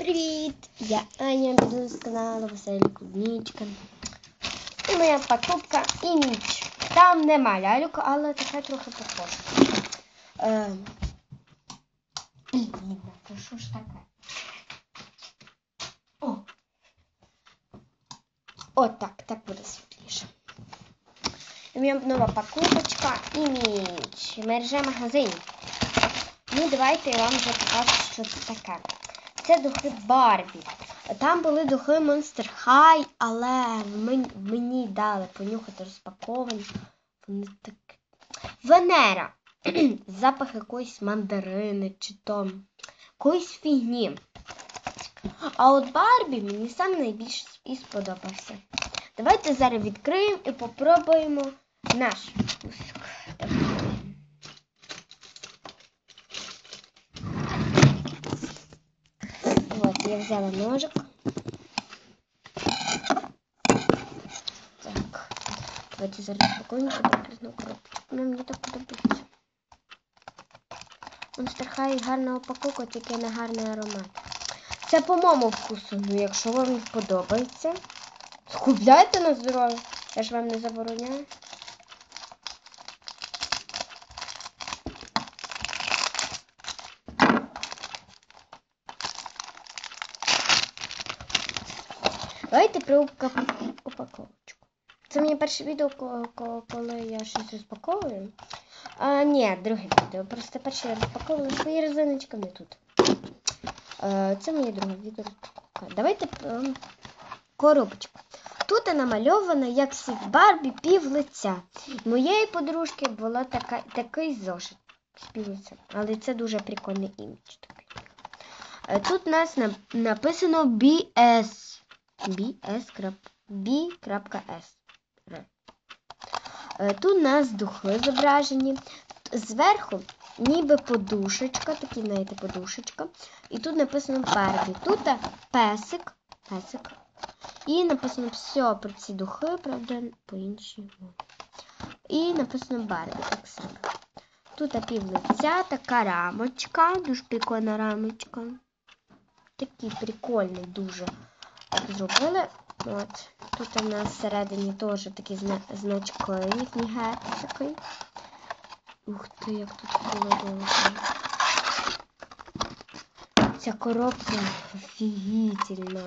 Привіт! Я Аня, бізнес з каналу Веселі Клубничка. І моя покупка і ніч. Там нема ляльок, але таке трохи похоже. Е, блін, це що ж таке? О! О, так, так буде світліше. У мене нова покупочка і ніч. Мережа магазинів. Ну, давайте я вам вже покажу, що це таке. Це духи Барбі. Там були духи Monster High, але мені, мені дали понюхати розпаковані. Вони так. Венера. Запах якоїсь мандарини чи то якоїсь фігні. А от Барбі мені сам найбільше і сподобався. Давайте зараз відкриємо і попробуємо наш я взяла ножик. Так. Давайте зараз спокійно прикресну коробочку. Ну, мені так подобається. Monster High гарна упаковка, тільки не гарний аромат. Це по моєму вкусу. Ну, якщо вам подобається, скупляйте на здоров'я. Я ж вам не забороняю. Давайте про упаковочку. Це моє перше відео, ко- ко- коли я щось розпаковую. А, ні, друге відео. Просто перше я розпаковувала свої резиночки тут. Е, це моє друге відео. Давайте про коробочку. Тут намальовано, як світ Барбі пів лиця. Моєї подружки була така, такий зошит з. Але це дуже прикольний імідж такий. Е, Тут у нас написано BS. BS. Е, Тут у нас духи зображені. Зверху ніби подушечка, такі, знаєте, подушечка. І тут написано Барбі. Тут е, песик. Песик. І написано все про ці духи, правда, по іншій мові. І написано Барбі так само. Тут е, пів лиця, така рамочка, дуже прикольна рамочка. Такий прикольний дуже зробили. От. Тут у нас всередині теж такі зна значки, такий. Ух ти, як тут холодно. Ця коробка офігітельна.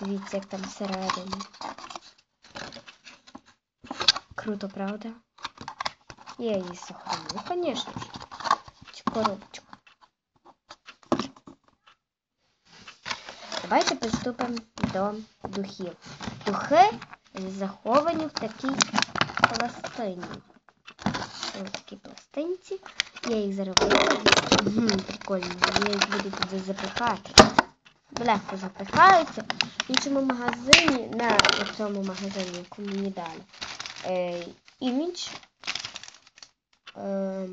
Дивіться, як там всередині. Круто, правда? Я її сохраню, звісно ж. Цю коробочку. Давайте приступимо до духів. Духи заховані в такій пластині. Ось такі пластинці. Я їх зараз Прикольно. Я їх буду туди запихати. Легко запихаються. В іншому магазині, на цьому магазині, яку мені дали. Е, імідж. Е,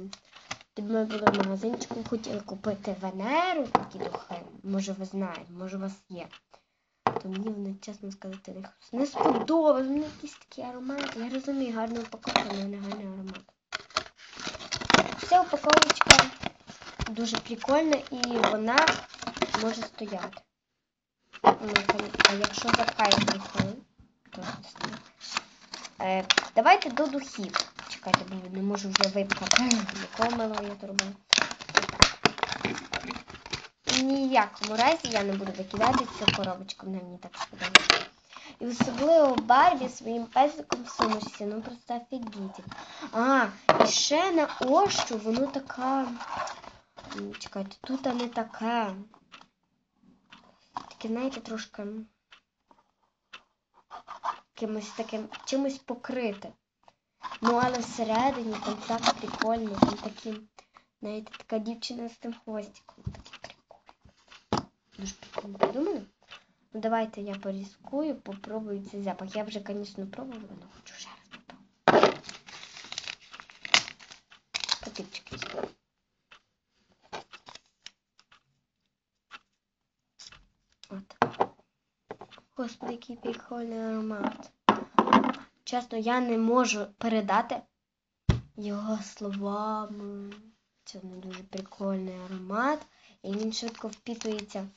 під ми були в магазинчику, хотіли купити Венеру, такі духи. Може ви знаєте, може у вас є. То мені вони, чесно сказати, не, не сподобалось. Вони якісь такі аромати. Я розумію, гарна упаковка, але не гарний аромат. Ця упаковочка дуже прикольна і вона може стояти. А якщо запхаєш духи, то стоїть. Е, давайте до духів. Чекайте, бо не можу вже випхати. Якого я то робила. Ніякому разі я не буду викидати цю коробочку, вона мені так сподобається. І особливо Барбі своїм песиком в сумочці, ну просто офігіти. А, і ще на ощу воно така. Чекайте, тут не таке. Таке, знаєте, трошки м, якимось таким чимось покрите. Ну, але всередині там так прикольно, там такі, знаєте, така дівчина з тим хвостиком. Таке прикольно. Дуже прикольно придумано. Ну, давайте я порізкую, попробую цей запах. Я вже, звісно, пробувала, але хочу ще раз попробувати. Візьму. От. Господи, який прикольний аромат. Чесно, я не можу передати його словами. Це не дуже прикольний аромат. І він швидко впітується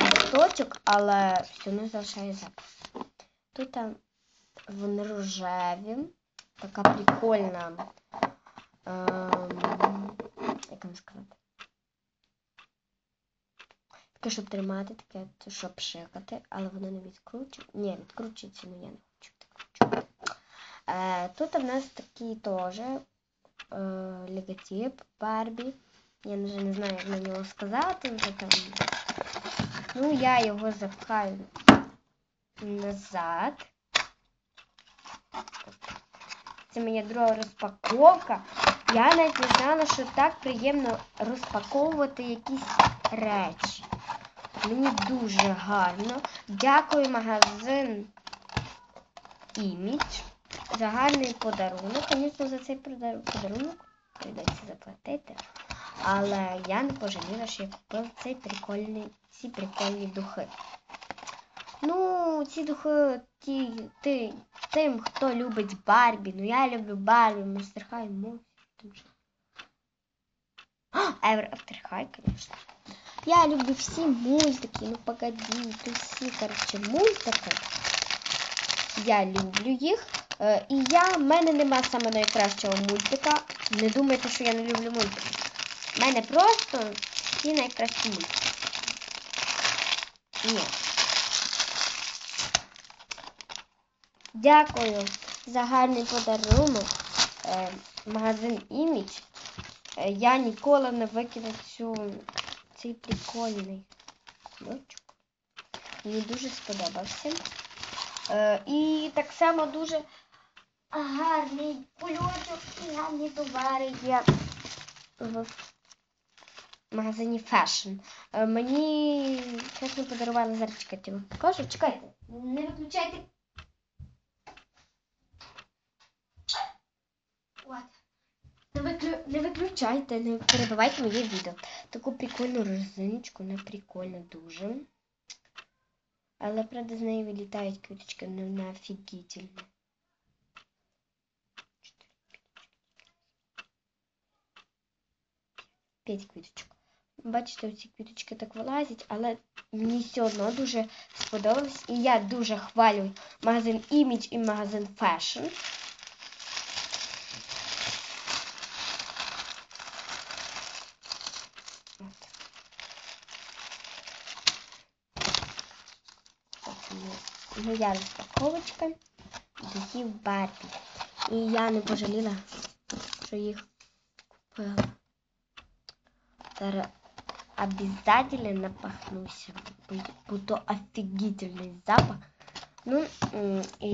листочок, але все одно залишає запах. Тут там вони рожеві. Така прикольна. Ем, як вам сказати? Таке, щоб тримати, таке, щоб пшикати, але воно не відкручує. Ні, відкручується, але я не хочу. Е, тут у нас такий теж е, логотип Барбі. Я вже не знаю, як на нього сказати. Вже там. Ну, я його запхаю назад. Це моя друга розпаковка. Я навіть не знала, що так приємно розпаковувати якісь речі. Мені дуже гарно. Дякую магазин Імідж за гарний подарунок. Звісно, за цей подарунок прийдеться заплатити. Але я не пожаліла, що я купила цей прикольний, ці прикольні духи. Ну, ці духи ті, ти, тим, хто любить Барбі. Ну я люблю Барбі, Мастер Хай, Мосі. Евер After High, звісно. Я люблю всі мультики, ну погоди, тут всі, коротше, мультики. Я люблю їх. Е, І я, в мене нема саме найкращого мультика. Не думайте, що я не люблю мультики. У мене просто всі найкращі мультики. Ні. Дякую за гарний подарунок. Е, магазин Імідж. Е, я ніколи не викину цю, цей прикольний кульочок. Мені дуже сподобався. І так само дуже гарний польоток і гарні товари є в магазині фешн. Мені чесно подарували зараз чекайте, я. Чекайте, не виключайте. Не, виключайте, не перебивайте моє відео. Таку прикольну розиночку, не ну, прикольна дуже. Але правда з неї вилітають квіточки, ну, вона офігітельна. 5 квіточок. Бачите, оці квіточки так вилазять, але мені все одно дуже сподобалось. І я дуже хвалю магазин Image і магазин Fashion. Моя розпаковочка духів Барбі. І я не пожаліла, що їх купила. Зараз обязательно бо то офігительний запах. Ну, і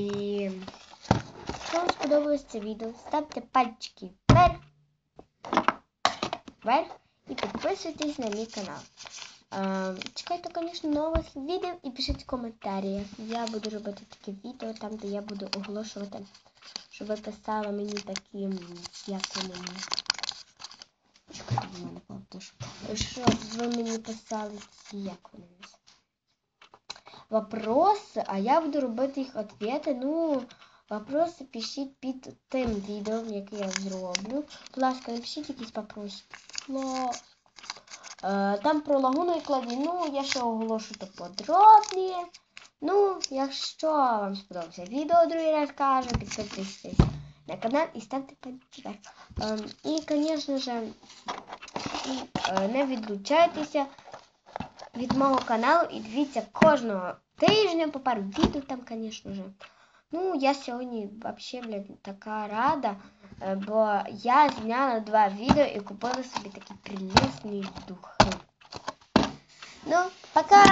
якщо вам сподобалось це відео, ставте пальчики вверх, вверх і підписуйтесь на мій канал. Чекайте, звісно, нових відео і пишіть в коментарях. Я буду робити таке відео, там, де я буду оголошувати, що ви писали мені такі, як вони. Повтож. Ви мені писали ці? Вопроси, а я буду робити їх відповіді. Ну, вопроси пишіть під тим відео, яке я зроблю. Будь ласка, напишіть якісь вопроси. Ло- Е, Там про лагуну і кладіну я ще оголошу то подробніше. Ну, якщо вам сподобався відео, другий раз кажу, підписуйтесь на канал і ставте пальці вверх. Ем, І, звісно ж, і, е, не відлучайтеся від мого каналу і дивіться кожного тижня по пару відео там, звісно ж. Ну, я сьогодні взагалі, блядь, така рада, е, бо я зняла два відео і купила собі такі прелісні духи. Ну, пока!